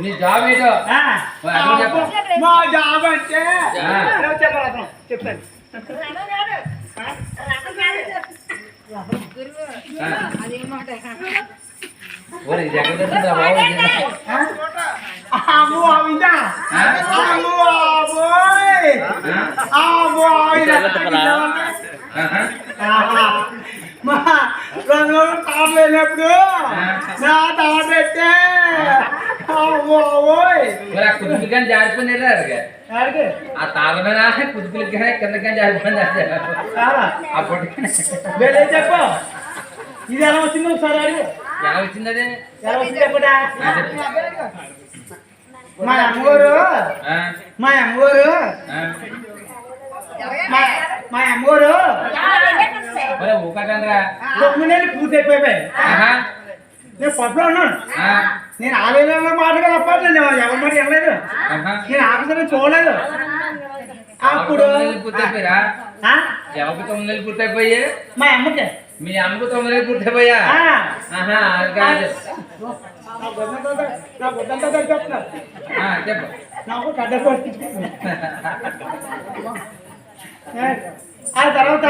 నీ జాబ్ ఏదో. మా జాబ్ అంటే చెప్తాను. రెండు తాడు లేనప్పుడు నా తాడు పెట్టే మరి ఆ కుదుపులు కానీ జారిపోయినారా అడిగా? ఆ తాళ్ళ మీద కుదుపులు కానీ కింద కానీ వెళ్ళి చెప్పు ఇది ఎలా వచ్చింది ఒకసారి అడుగు. ఎలా వచ్చింది అది? ఎలా వచ్చింది చెప్పుడా ఆ, చెప్పు. మా అమ్మగారు మా అమ్మగారు. మా అమ్మగారు మరి ఊకటండ్రా. తొమ్మిది నెలలు పూర్తి అయిపోయాయి ఆహా. నేను పట్టులో ఉన్నాను. నేను ఆలయంలో మాటగా తప్ప నేను ఎవరి మాట వెళ్ళలేదు. నేను ఆకలి చూడలేదు. అప్పుడు? ఎవరికి తొమ్మిది పూర్తయిపోయి మా అమ్మకి. మీ అమ్మకు తొమ్మిది పూర్తయిపోయా? చెప్పు. ఆ తర్వాత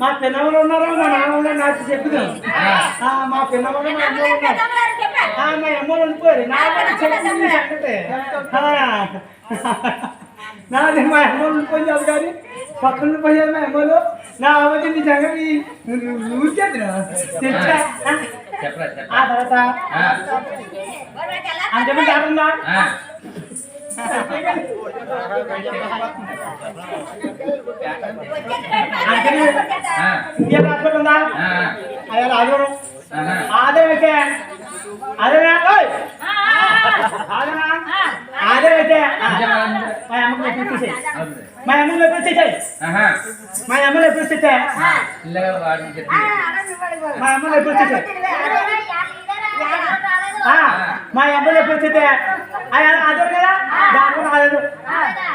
మా పిల్లలు ఉన్నారు మా నాన్న నాకు చెప్పుదాం మా పిల్లలు మా అమ్మ ఉన్నారు. మా అమ్మలు. ఆ, నాది మా అమ్మలు ఉండిపోయింది అది కానీ పక్కన ఉండిపోయారు మా అమ్మలు నా అమ్మది నీ తెచ్చా? చెప్పరా ఆ తర్వాత? అంతమంది కాకుండా ఆ, అయ్యా రాజు ఆహా. ఆదాయమైతే అదేనా ఓయ్! ఆదనా ఆదాయమైతే మా అమ్మకు అవును. మా అమ్మకు ఎప్పుడు చేసాయి ఆహా. మా అమ్మలు చెప్పి. మా అమ్మలు ఎప్పుడు చేసాయి మా అమ్మలు అయ్యా అదే కదా? దాని రాలేదు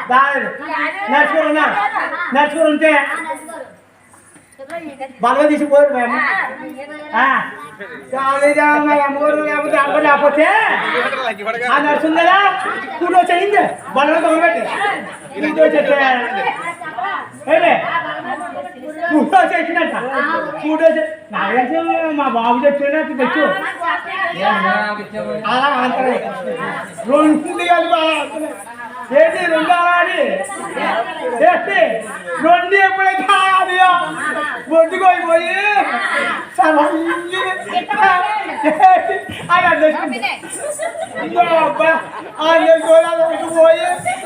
రాలేదు నడుచుకోరు ఉన్నారు బలవ తీసిపోయారు మా అమ్మ. ఆ, చాలేదా మా అమ్మగారు లేకపోతే అమ్మ లేకపోతే ఆ నడుస్తుంది కదా? కూడి వచ్చేయింది బలవ తొలగబెట్టి కూడి వచ్చేస్తే కూడి వచ్చేసిందంట కూడి వచ్చే నాకు మా బాబు నాకు తెచ్చు? అలా అంటారు రెండు కాదు బాగా అంటున్నాయి. చేస్తే రెండు అలా అని ఏంటి ఎప్పుడైతే అది పోయి పోయి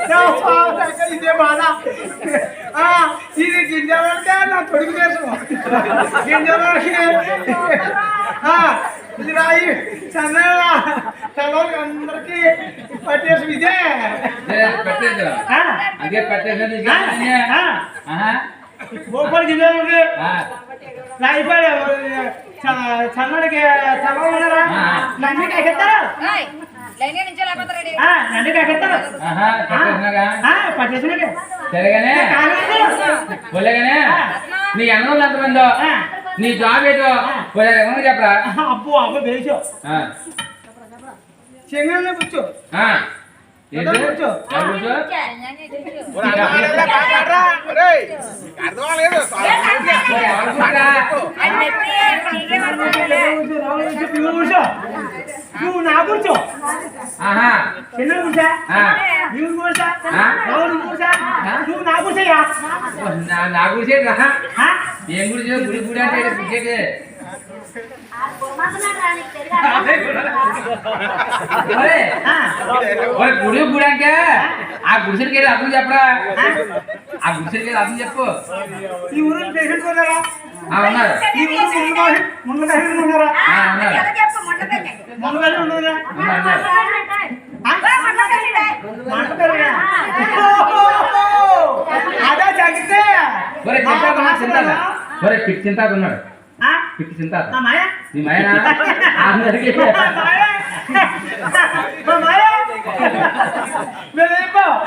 నా ఇదే బాధ. ఇది గింజలంటే నా తొడుగు గింజలకి ఇది రాయి. చన్నగా చల్లకి అందరికి పట్టేసి ఇదే. ఏ, పెట్టేది. ఆ, అదే కాకెత్తారు? ఆ, నంది కాకెత్తారు. ఆహా. పెట్టేసినాగా? పట్టేసినట్టే సరేగానే? పోలేగానే? నీ అన్నోళ్ళు ఎంతమందో? ఆ. నీ జాబ్ ఏంటో ఏమన్నా చెప్పరా అబ్బో అబ్బో వేసో కూర్చో కూర్చో? ఎవరు? కూర్చో నువ్వు నా కూర్చో ఆహా చిన్న కూర్చా ఆ. నువ్వు కూర్చా ఆ. నువ్వు కూర్చా నువ్వు నా కూర్చోయ్యా నా- ఆ? ఏం గుడి గుడి గుడి అంటే గుడి గుడి అంటే ఆ గుడిసెలకి అర్థం చెప్పరా ఆ వెళ్ళి అర్థం చెప్పు. ఈ ఊరు పేషెంట్ ఉన్నారా ఆ, ఉన్నారు. ఈ ఊరు ముందు ముందు పేషెంట్ ఉన్నారా? ఉన్నారు. ముందు పేషెంట్ ఉన్నారా. అదే చదివితే ఒరే ఉన్నాడు, చింతాత ఉన్నాడు. ఆ? పిచ్చి చింతాత మా మాయ? నీ మాయనా? అందరికీ. మా మాయ? మా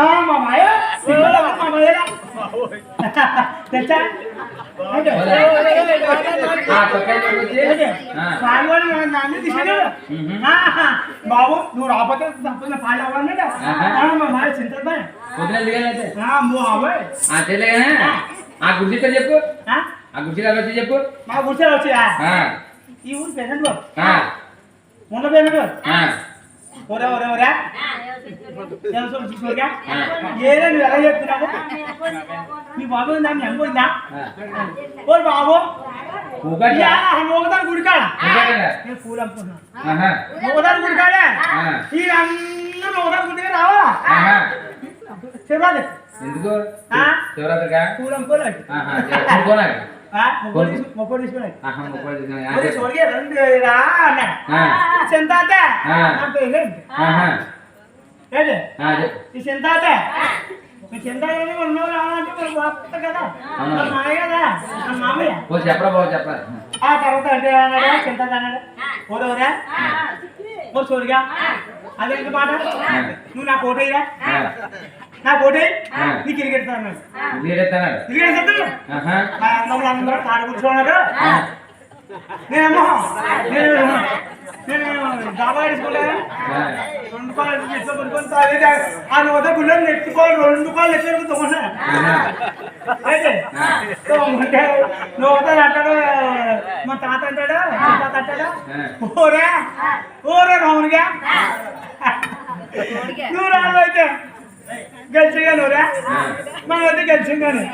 బాబు పెట్టిన మేమే ఆ, మా మాయ సింగల్ మా మాయరా తెచ్చా అంటే ఆ, చొక్కా తీసుకొచ్చి, ఆ. పాల్గొని నాన్న తీసాడు మ్మ్. ఆహా, బాబు నువ్వు రాకపోతే తప్పకుండా పాలు అవ్వాలన్నాడు ఆహా. ఆ, మా మాయ చింతదా పొద్దున దిగాలైతే అమ్మో అబ్బాయి ఆ తెలియగానే ఆ గుర్జీ పేరు చెప్పు ఆ, ఆ గుర్జీ గారు వచ్చి చెప్పు మా గుర్చారు వచ్చా ఆ, ఈ ఊరు పేరెంట్ బాబు ఆ, మొన్న పేరెంట్ ఆ, ఒరే ఒరే ఒరే. తెలుసు చూసుకోగా. ఏదో నువ్వు ఎలా చెప్తున్నావు? మీ బాబు దాన్ని ఎంపోయిందా ఆ. ఓ బాబు? మోగదాని గుడికాడ? నేను పూలు గుడికాడే? ఈ అందరూ మోగదాని గుడికి రావాలా. చెప్పాలి ఎందుకు? ఆ? శివరాత్రిగా పూలు చింతాత. చింతాత. చెప్పరా బాబు చెప్పరా. ఆ తర్వాత అంటే అన్నాడు. చింతాత అన్నాడు. ఓడవరా ఓ చూడగా అదేంటి మాట? నువ్వు నా కోటయ్యా ఆ, నా ఆ. నీ చెప్తాను ఆహా, మా అన్నములు అందరూ తాడు కూర్చోన్నారు నేనేమో నేను నేను డాబా వేసుకుంటాను ఆ, రెండు కాళ్ళు పడుకొని తాగేది ఆ నూత గుళ్ళని నెట్టుకోవాలి రెండు కాళ్ళు ఆహా, అయితే తోమంటే నూత అంటాడు. మా తాత అంటాడు? మా తాత అంటాడు? ఓరే ఓరే రామునిగా? నువ్వు రాదు అయితే. గెలిచిగా నువ్వురా మనం అయితే గెలిచాం కానీ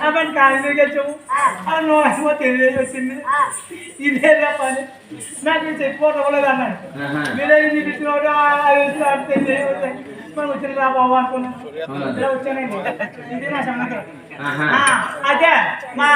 అప్పుడు కాళ్ళు గెలిచాము ఆ. నోమో తెలియదు వచ్చింది. ఇదే పని. నాకు చెప్పుకోవడం అన్నాడు ఆహా. మీరే ఇచ్చినోడు తెలియదు మనం వచ్చిన రా బాబు అనుకున్నాం. ఇలా వచ్చానండి. ఇది నా సంగతి. అదే మా.